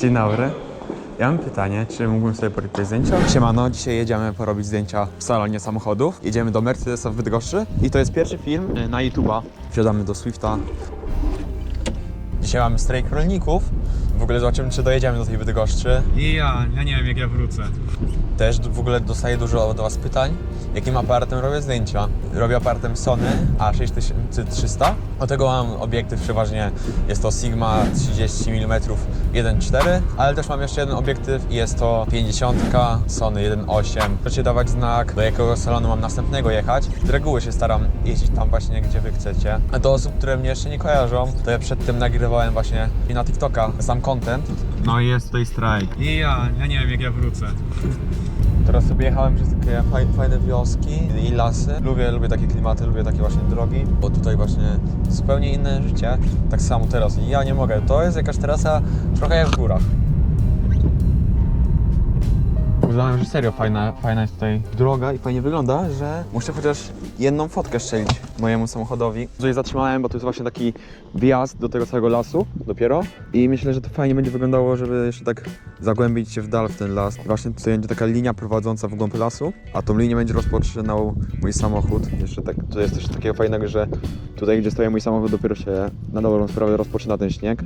Dzień dobry. Ja mam pytanie, czy mógłbym sobie porobić tutaj zdjęcia? Siemano, dzisiaj jedziemy porobić zdjęcia w salonie samochodów. Jedziemy do Mercedesa w Bydgoszczy i to jest pierwszy film y, na YouTube'a. Wsiadamy do Swifta. Dzisiaj mamy strajk rolników. W ogóle zobaczymy, czy dojedziemy do tej Bydgoszczy. I ja, ja nie wiem jak ja wrócę. Też w ogóle dostaję dużo od Was pytań, jakim aparatem robię zdjęcia. Robię aparatem Sony A6300. Do tego mam obiektyw przeważnie, jest to Sigma 30 mm 1.4, ale też mam jeszcze jeden obiektyw i jest to 50 Sony 1.8. Możecie dawać znak, do jakiego salonu mam następnego jechać. Z reguły się staram jeździć tam właśnie, gdzie Wy chcecie. A do osób, które mnie jeszcze nie kojarzą, to ja przedtem nagrywałem właśnie na TikToka sam content. No i jest tutaj strajk. I ja, ja nie wiem jak ja wrócę. Teraz sobie jechałem przez takie faj- fajne wioski i lasy. Lubię, lubię takie klimaty, lubię takie właśnie drogi, bo tutaj właśnie zupełnie inne życie. Tak samo teraz. I Ja nie mogę. To jest jakaś trasa trochę jak w górach. Uznałem, że serio fajna, fajna jest tutaj droga i fajnie wygląda, że muszę chociaż jedną fotkę strzelić mojemu samochodowi. Tutaj zatrzymałem, bo to jest właśnie taki wjazd do tego całego lasu dopiero i myślę, że to fajnie będzie wyglądało, żeby jeszcze tak zagłębić się w dal w ten las. Właśnie tutaj będzie taka linia prowadząca w głąb lasu, a tą linię będzie rozpoczynał mój samochód. Jeszcze tak, to jest też takiego fajnego, że tutaj, gdzie stoi mój samochód, dopiero się na dobrą sprawę rozpoczyna ten śnieg,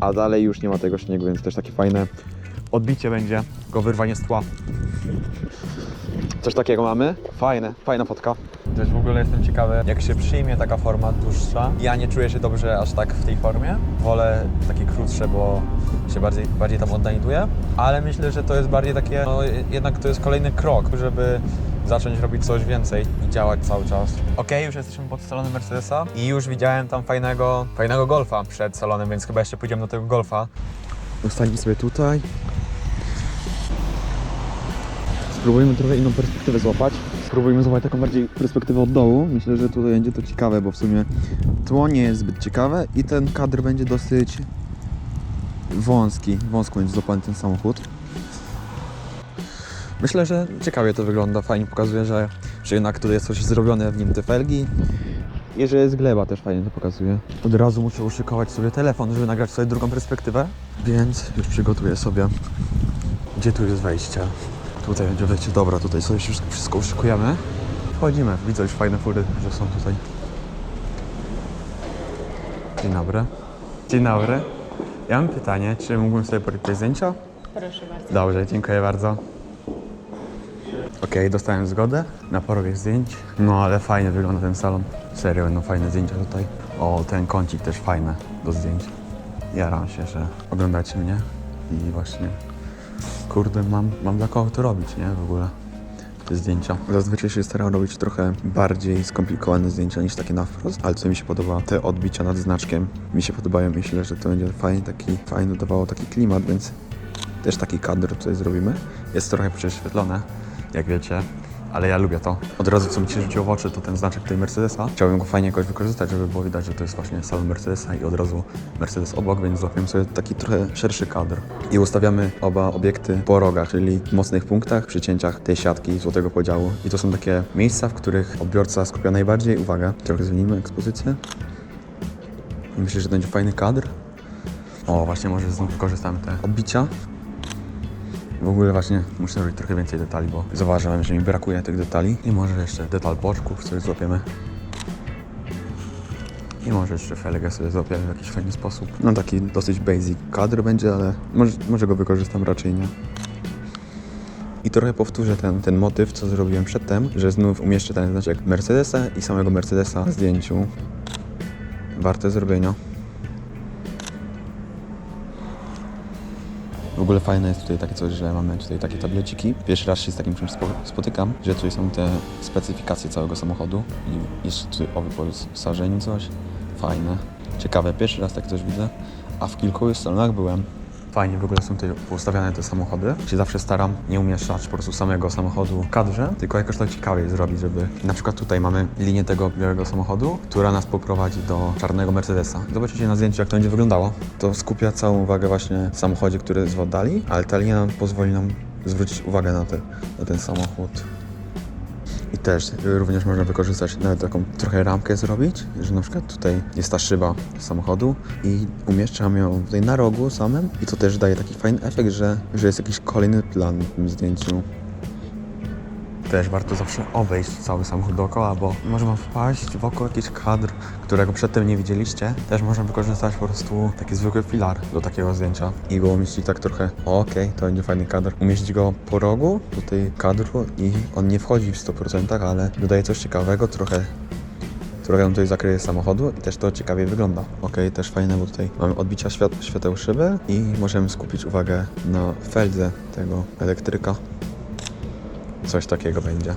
a dalej już nie ma tego śniegu, więc też takie fajne odbicie będzie, go wyrwanie z tła. Coś takiego mamy. Fajne, fajna fotka. Też w ogóle jestem ciekawy, jak się przyjmie taka forma dłuższa. Ja nie czuję się dobrze aż tak w tej formie. Wolę takie krótsze, bo się bardziej, bardziej tam odnajduję. Ale myślę, że to jest bardziej takie, no jednak to jest kolejny krok, żeby zacząć robić coś więcej i działać cały czas. Okej, już jesteśmy pod salonem Mercedesa i już widziałem tam fajnego, fajnego golfa przed salonem, więc chyba jeszcze pójdziemy do tego golfa. Zostańmy sobie tutaj. Spróbujmy trochę inną perspektywę złapać. Spróbujmy złapać taką bardziej perspektywę od dołu. Myślę, że tutaj będzie to ciekawe, bo w sumie tło nie jest zbyt ciekawe i ten kadr będzie dosyć wąski. Wąsko będzie złapany ten samochód. Myślę, że ciekawie to wygląda. Fajnie pokazuje, że, że jednak tutaj jest coś zrobione w nim te felgi. I że jest gleba też fajnie to pokazuje. Od razu muszę uszykować sobie telefon, żeby nagrać sobie drugą perspektywę. Więc już przygotuję sobie. Gdzie tu jest wejście? Tutaj będzie wejście. Dobra, tutaj sobie wszystko, wszystko uszykujemy. Wchodzimy. Widzę już fajne fury, że są tutaj. Dzień dobry. Dzień dobry. Ja mam pytanie, czy mógłbym sobie porobić tutaj zdjęcia? Proszę bardzo. Dobrze, dziękuję bardzo. Okej, dostałem zgodę na porobienie zdjęć. No ale fajnie wygląda ten salon. Serio, będą fajne zdjęcia tutaj. O, ten kącik też fajny do zdjęć. Jaram się, że oglądacie mnie i właśnie kurde, mam, mam dla kogo to robić, nie? W ogóle zdjęcia. Zazwyczaj się staram robić trochę bardziej skomplikowane zdjęcia niż takie na wprost, ale co mi się podoba, te odbicia nad znaczkiem mi się podobają. Myślę, że to będzie fajny taki, fajny dawało taki klimat, więc też taki kadr tutaj zrobimy. Jest trochę prześwietlone, jak wiecie, ale ja lubię to. Od razu co mi się rzuciło w oczy, to ten znaczek tej Mercedesa. Chciałbym go fajnie jakoś wykorzystać, żeby było widać, że to jest właśnie salon Mercedesa i od razu Mercedes obok, więc złapiemy sobie taki trochę szerszy kadr. I ustawiamy oba obiekty po rogach, czyli mocnych punktach, przy cięciach tej siatki złotego podziału. I to są takie miejsca, w których odbiorca skupia najbardziej uwagę. Trochę zmienimy ekspozycję. Myślę, że to będzie fajny kadr. O, właśnie może znów wykorzystamy te odbicia. W ogóle właśnie muszę robić trochę więcej detali, bo zauważyłem, że mi brakuje tych detali. I może jeszcze detal boczków sobie złapiemy. I może jeszcze felgę sobie złapiemy w jakiś fajny sposób. No taki dosyć basic kadr będzie, ale może, może go wykorzystam raczej nie. I trochę powtórzę ten, ten motyw, co zrobiłem przedtem, że znów umieszczę ten znaczek Mercedesa i samego Mercedesa na zdjęciu. Warte zrobienia. Ogóle fajne jest tutaj takie coś, że mamy tutaj takie tableciki. Pierwszy raz się z takim czymś spo- spotykam, że tutaj są te specyfikacje całego samochodu i jeszcze tutaj o wyposażeniu coś. Fajne. Ciekawe, pierwszy raz tak coś widzę, a w kilku salonach byłem. Fajnie w ogóle są tutaj poustawiane te samochody. Się zawsze staram nie umieszczać po prostu samego samochodu w kadrze, tylko jakoś to ciekawie zrobić, żeby na przykład tutaj mamy linię tego białego samochodu, która nas poprowadzi do czarnego Mercedesa. Zobaczycie na zdjęciu, jak to będzie wyglądało. To skupia całą uwagę właśnie w samochodzie, który jest w oddali, ale ta linia pozwoli nam zwrócić uwagę na, te, na ten samochód. I też również można wykorzystać nawet taką trochę ramkę zrobić, że na przykład tutaj jest ta szyba samochodu i umieszczam ją tutaj na rogu samym i to też daje taki fajny efekt, że, że jest jakiś kolejny plan w tym zdjęciu. Też warto zawsze obejść cały samochód dookoła, bo może wam wpaść wokół jakiś kadr, którego przedtem nie widzieliście. Też można wykorzystać po prostu taki zwykły filar do takiego zdjęcia i go umieścić tak trochę, okej, to będzie fajny kadr. Umieścić go po rogu tutaj kadru i on nie wchodzi w 100%, ale dodaje coś ciekawego, trochę trochę tutaj zakryje samochodu i też to ciekawie wygląda. Ok, też fajne, bo tutaj mamy odbicia świat, świateł szyby i możemy skupić uwagę na feldze tego elektryka. Coś takiego będzie.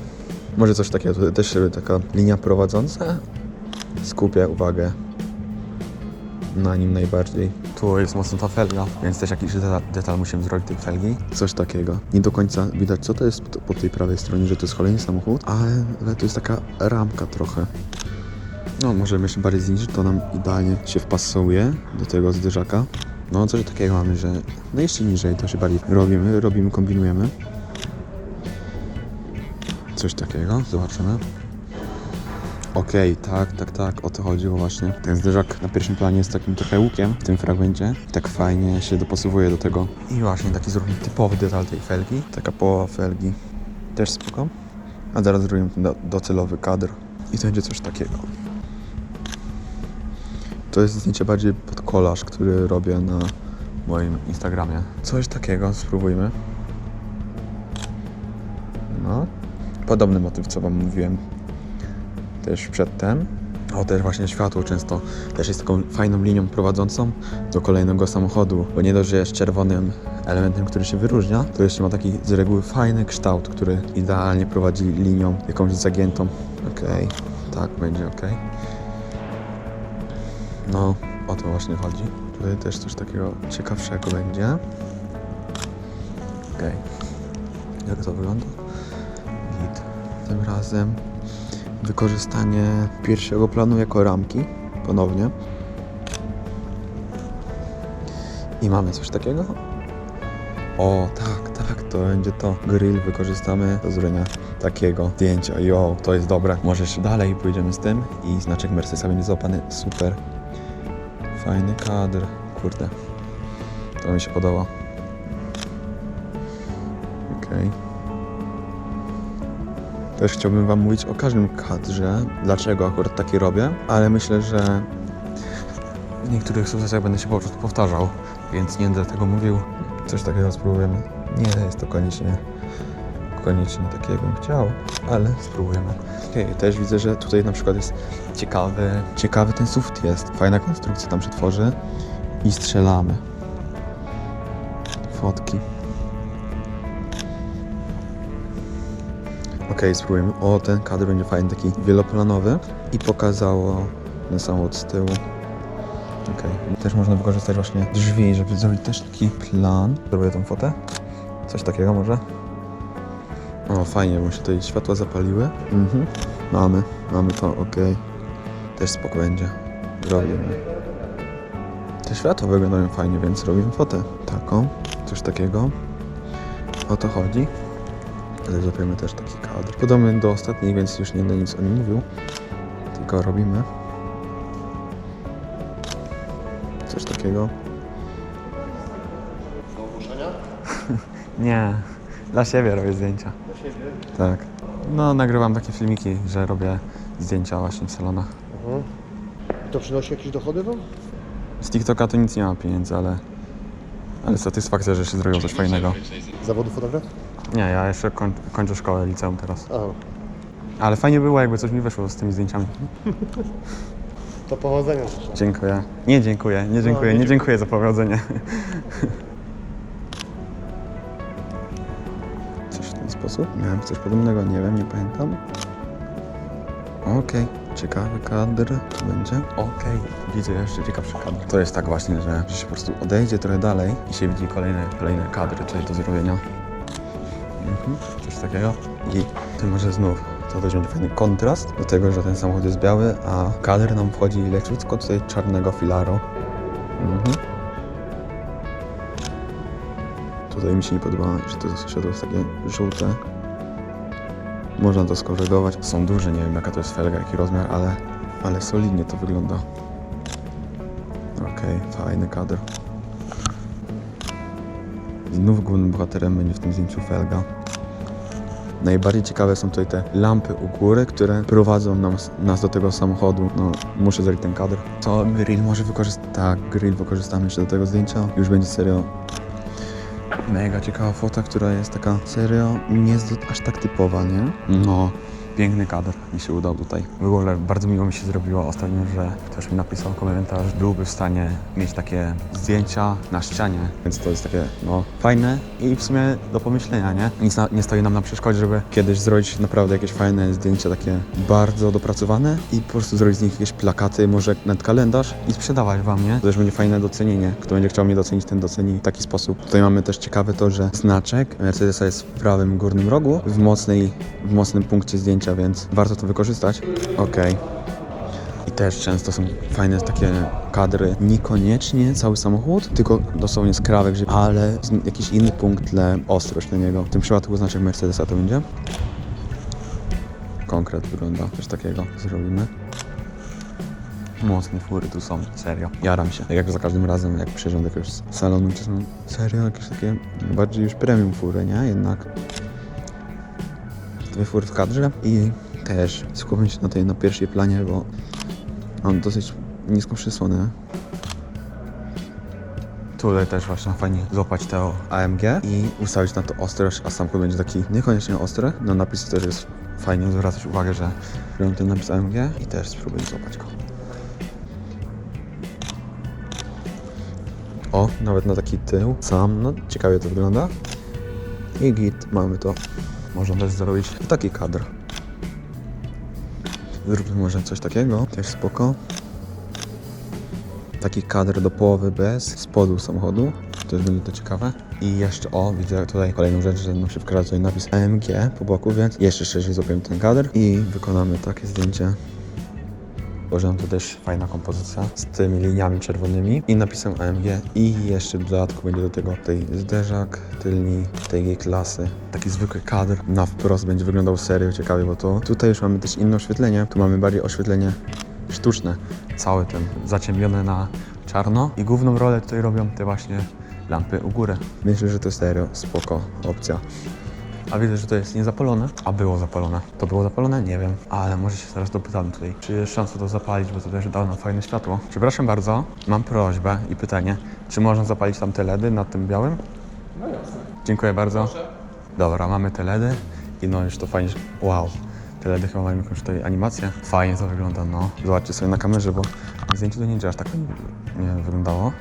Może coś takiego, tutaj też taka linia prowadząca. Skupię uwagę na nim najbardziej. Tu jest mocno ta felga, więc też jakiś detal, detal musimy zrobić tej felgi. Coś takiego. Nie do końca widać, co to jest po- tej prawej stronie, że to jest kolejny samochód, ale, ale to jest taka ramka trochę. No, możemy jeszcze bardziej zniżyć, to nam idealnie się wpasuje do tego zderzaka. No, coś takiego mamy, że no jeszcze niżej to się bardziej robimy, robimy, kombinujemy. Coś takiego, zobaczymy. Okej, tak, tak, tak, o to chodziło właśnie. Ten zderzak na pierwszym planie jest takim trochę łukiem w tym fragmencie. Tak fajnie się dopasowuje do tego. I właśnie taki zrobimy typowy detal tej felgi. Taka połowa felgi. Też spoko. A zaraz zrobimy ten do, docelowy kadr. I to będzie coś takiego. To jest zdjęcie bardziej pod kolaż, który robię na moim Instagramie. Coś takiego, spróbujmy. No. Podobny motyw, co wam mówiłem też przedtem. O, też właśnie światło często też jest taką fajną linią prowadzącą do kolejnego samochodu, bo nie dość, że jest czerwonym elementem, który się wyróżnia, to jeszcze ma taki z reguły fajny kształt, który idealnie prowadzi linią jakąś zagiętą. Okej, tak, będzie okej. No, o to właśnie chodzi. Tutaj też coś takiego ciekawszego będzie. Okej. Jak to wygląda? Tym razem wykorzystanie pierwszego planu jako ramki ponownie. I mamy coś takiego. O, tak, tak, to będzie to. Grill wykorzystamy do zrobienia takiego zdjęcia. Jo, to jest dobre. Może jeszcze dalej pójdziemy z tym i znaczek Mercedesa będzie złapany. Super. Fajny kadr. Kurde. To mi się podoba. Też chciałbym Wam mówić o każdym kadrze, dlaczego akurat taki robię, ale myślę, że w niektórych sytuacjach będę się po prostu powtarzał, więc nie będę tego mówił. Coś takiego spróbujemy. Nie jest to koniecznie, koniecznie tak, jakbym chciał, ale spróbujemy. Okej, też widzę, że tutaj na przykład jest ciekawy, ciekawy ten sufit jest. Fajna konstrukcja tam się tworzy i strzelamy. Fotki. Okej, spróbujemy. O, ten kadr będzie fajny, taki wieloplanowy i pokazało ten samochód z tyłu. Okej. Też można wykorzystać właśnie drzwi, żeby zrobić też taki plan. Zrobię tą fotę. Coś takiego może? O, fajnie, bo się tutaj światła zapaliły. Mhm. Mamy, mamy to, okej. Też spoko będzie. Robimy. Te światła wyglądają fajnie, więc robimy fotę. Taką, coś takiego. O to chodzi. Ale zrobimy też taki kadr. Podobny do ostatniej, więc już nie będę nic o nim mówił. Tylko robimy. Coś takiego. Nie, dla siebie robię zdjęcia. Dla siebie? Tak. No, nagrywam takie filmiki, że robię zdjęcia właśnie w salonach. Mhm. To przynosi jakieś dochody wam? Z TikToka to nic nie ma pieniędzy, ale... Ale satysfakcja, że się zrobiło coś fajnego. Zawodu fotograf? Nie, ja jeszcze koń, kończę szkołę, liceum teraz. A, Ale fajnie było, jakby coś mi wyszło z tymi zdjęciami. to powodzenia życzę. Dziękuję. Nie dziękuję, nie dziękuję, nie nie dziękuję za powodzenie. Coś w ten sposób? Miałem coś podobnego, nie wiem, nie pamiętam. Okej, ciekawy kadr to będzie. Okej, widzę jeszcze ciekawszy kadr. To jest tak właśnie, że, że się po prostu odejdzie trochę dalej i się widzi kolejne, kolejne kadry tutaj do zrobienia. Mhm, coś takiego. I tym może znów to też będzie fajny kontrast do tego, że ten samochód jest biały, a kadr nam wchodzi leciutko tutaj czarnego filaru. Mhm. Tutaj mi się nie podoba, że to światło jest takie żółte. Można to skorygować. Są duże, nie wiem jaka to jest felga, jaki rozmiar, ale, ale solidnie to wygląda. Okej, fajny kadr. Znów głównym bohaterem będzie w tym zdjęciu felga. Najbardziej ciekawe są tutaj te lampy u góry, które prowadzą nas, nas do tego samochodu. No, muszę zrobić ten kadr. Co grill może wykorzystać? Tak, grill wykorzystamy jeszcze do tego zdjęcia. Już będzie serio mega ciekawa fota, która jest taka serio nie jest aż tak typowa, nie? No, piękny kadr mi się udał tutaj. W ogóle bardzo miło mi się zrobiło ostatnio, że ktoś mi napisał komentarz, byłby w stanie mieć takie zdjęcia na ścianie, więc to jest takie, no, fajne i w sumie do pomyślenia, nie? Nic na, nie stoi nam na przeszkodzie, żeby kiedyś zrobić naprawdę jakieś fajne zdjęcia, takie bardzo dopracowane i po prostu zrobić z nich jakieś plakaty, może nawet kalendarz i sprzedawać wam, nie? To też będzie fajne docenienie. Kto będzie chciał mnie docenić, ten doceni w taki sposób. Tutaj mamy też ciekawe to, że znaczek Mercedesa jest w prawym górnym rogu, w mocnej, w mocnym punkcie zdjęcia, więc warto to wykorzystać. Okej. I też często są fajne takie kadry, niekoniecznie cały samochód, tylko dosłownie skrawek, że- ale z- jakiś inny punkt dla ostrość na niego. W tym przypadku znaczek Mercedesa to będzie. Konkret wygląda, coś takiego zrobimy. Mocne fury tu są, serio. Jaram się. Jak za każdym razem, jak przyjeżdżam do jakiegoś salonu, to są serio jakieś takie bardziej już premium fury, nie? Jednak fury w kadrze i też skupiam się na tej na pierwszej planie, bo mam dosyć niską przysłonę. Tutaj też właśnie fajnie złapać to AMG i ustawić na to ostrość, a samochód będzie taki niekoniecznie ostry. Na napis też jest fajnie zwracać uwagę, że robią ten napis AMG i też spróbuję złapać go. O, nawet na taki tył sam, no ciekawie to wygląda. I git, mamy to. Można też zrobić taki kadr. Zróbmy może coś takiego, też spoko. Taki kadr do połowy bez spodu samochodu. Też będzie to ciekawe. I jeszcze, o, widzę tutaj kolejną rzecz, że no się wkradza tutaj napis AMG po boku, więc jeszcze szerzej złapiemy ten kadr i wykonamy takie zdjęcie. Uważam to też fajna kompozycja z tymi liniami czerwonymi i napisem AMG i jeszcze w dodatku będzie do tego tutaj zderzak tylni tej klasy. Taki zwykły kadr na wprost będzie wyglądał serio ciekawie, bo to tutaj już mamy też inne oświetlenie. Tu mamy bardziej oświetlenie sztuczne. Cały ten zaciemniony na czarno i główną rolę tutaj robią te właśnie lampy u góry. Myślę, że to serio spoko opcja. A widzę, że to jest niezapalone. A było zapalone. To było zapalone? Nie wiem. Ale może się zaraz dopytamy tutaj, czy jest szansa to zapalić, bo to też dało nam fajne światło. Przepraszam bardzo, mam prośbę i pytanie. Czy można zapalić tam te LEDy nad tym białym? No jasne. Dziękuję bardzo. Dobra, mamy te LEDy i no już to fajnie. Wow. Te LEDy chyba mają jakąś tutaj animację. Fajnie to wygląda, no. Zobaczcie sobie na kamerze, bo na zdjęciu to nie aż tak nie wyglądało.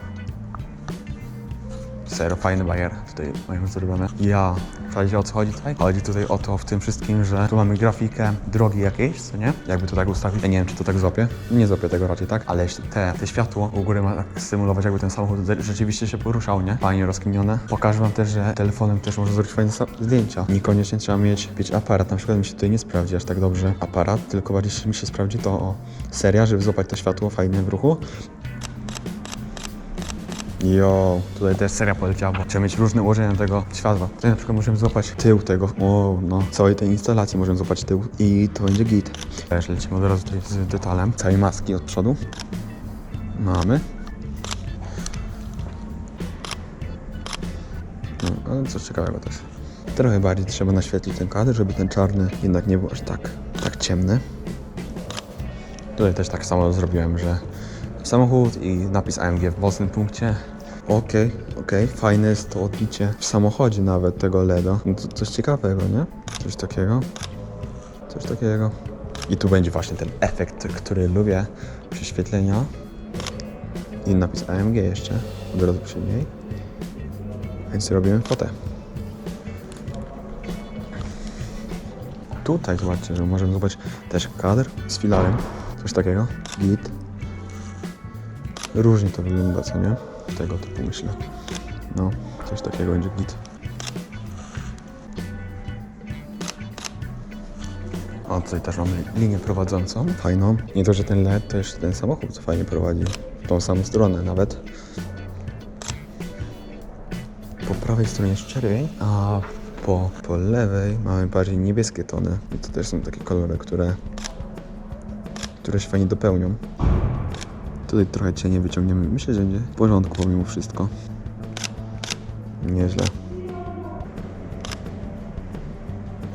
Serio, fajny bajer tutaj mają zrobione. Ja, wiecie o co chodzi tutaj? Chodzi tutaj o to w tym wszystkim, że tu mamy grafikę drogi jakiejś, co nie? Jakby to tak ustawić. Ja nie wiem, czy to tak złapie. Nie złapie tego raczej tak, ale te, te światło u góry ma tak symulować, jakby ten samochód rzeczywiście się poruszał, nie? Fajnie rozkminione. Pokażę wam też, że telefonem też można zrobić fajne zdjęcia. Niekoniecznie trzeba mieć, mieć aparat. Na przykład mi się tutaj nie sprawdzi aż tak dobrze aparat, tylko bardziej mi się sprawdzi to o seria, żeby złapać to światło fajnie w ruchu. Jo, tutaj też seria poleciała, bo trzeba mieć różne ułożenia tego światła. Tutaj na przykład możemy złapać tył tego, o, no, całej tej instalacji możemy złapać tył i to będzie git. Też lecimy od razu tutaj z detalem całej maski od przodu. Mamy. No, ale coś ciekawego też. Trochę bardziej trzeba naświetlić ten kadr, żeby ten czarny jednak nie był aż tak, tak ciemny. Tutaj też tak samo zrobiłem, że samochód i napis AMG w mocnym punkcie. Okej, okej, fajne jest to odbicie w samochodzie nawet tego LEDa. No coś ciekawego, nie? Coś takiego. Coś takiego. I tu będzie właśnie ten efekt, który lubię, prześwietlenia. I napis AMG jeszcze, od razu przy niej. Więc robimy fotę. Tutaj zobaczcie, że możemy zobaczyć też kadr z filarem. Coś takiego. Git. Różnie to wygląda, co nie? Tego typu myślę. No, coś takiego będzie git. O, tutaj też mamy linię prowadzącą, fajną. Nie to, że ten LED, to jeszcze ten samochód fajnie prowadzi. W tą samą stronę nawet. Po prawej stronie jest czerwień, a Po, po lewej mamy bardziej niebieskie tony. I to też są takie kolory, które, które się fajnie dopełnią. Tutaj trochę cienie wyciągniemy. Myślę, że będzie w porządku pomimo wszystko. Nieźle.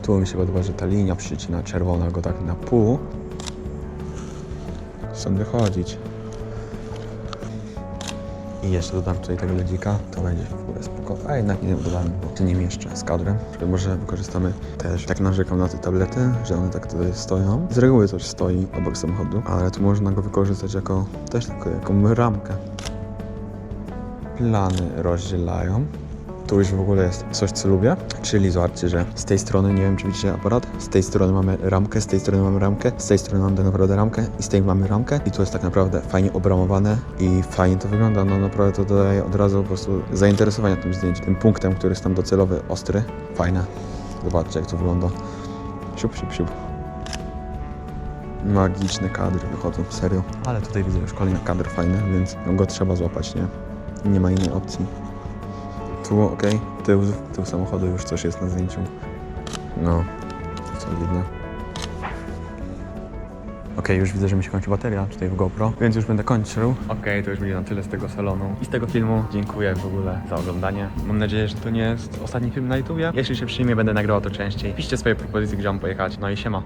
Tu mi się podoba, że ta linia przycina czerwona go tak na pół. Stąd wychodzić. I jeszcze dodam tutaj tego ledzika, to będzie w ogóle A jednak nie dodam, bo to nie mieszczę z kadrem. Że Może wykorzystamy też, tak narzekam na te tablety, że one tak tutaj stoją. Z reguły coś stoi obok samochodu, ale tu można go wykorzystać jako, też tylko jako ramkę. Plany rozdzielają. Tu już w ogóle jest coś, co lubię, czyli zobaczcie, że z tej strony, nie wiem czy widzicie aparat, z tej strony mamy ramkę, z tej strony mamy ramkę, z tej strony mamy tak naprawdę ramkę i z tej mamy ramkę i tu jest tak naprawdę fajnie obramowane i fajnie to wygląda, no naprawdę to daje od razu po prostu zainteresowania tym zdjęciem, tym punktem, który jest tam docelowy, ostry, fajne. Zobaczcie jak to wygląda. Siup, siup, siup. Magiczne kadry wychodzą, serio. Ale tutaj widzę już kolejny kadr fajny, więc go trzeba złapać, nie? Nie ma innej opcji. Tu ok, tył, tył samochodu już coś jest na zdjęciu. No, solidne. Ok, już widzę, że mi się kończy bateria tutaj w GoPro, więc już będę kończył. Ok, to już będzie na tyle z tego salonu i z tego filmu. Dziękuję w ogóle za oglądanie. Mam nadzieję, że to nie jest ostatni film na YouTubie. Jeśli się przyjmie, będę nagrywał to częściej. Piszcie swoje propozycje, gdzie mam pojechać. No i siema.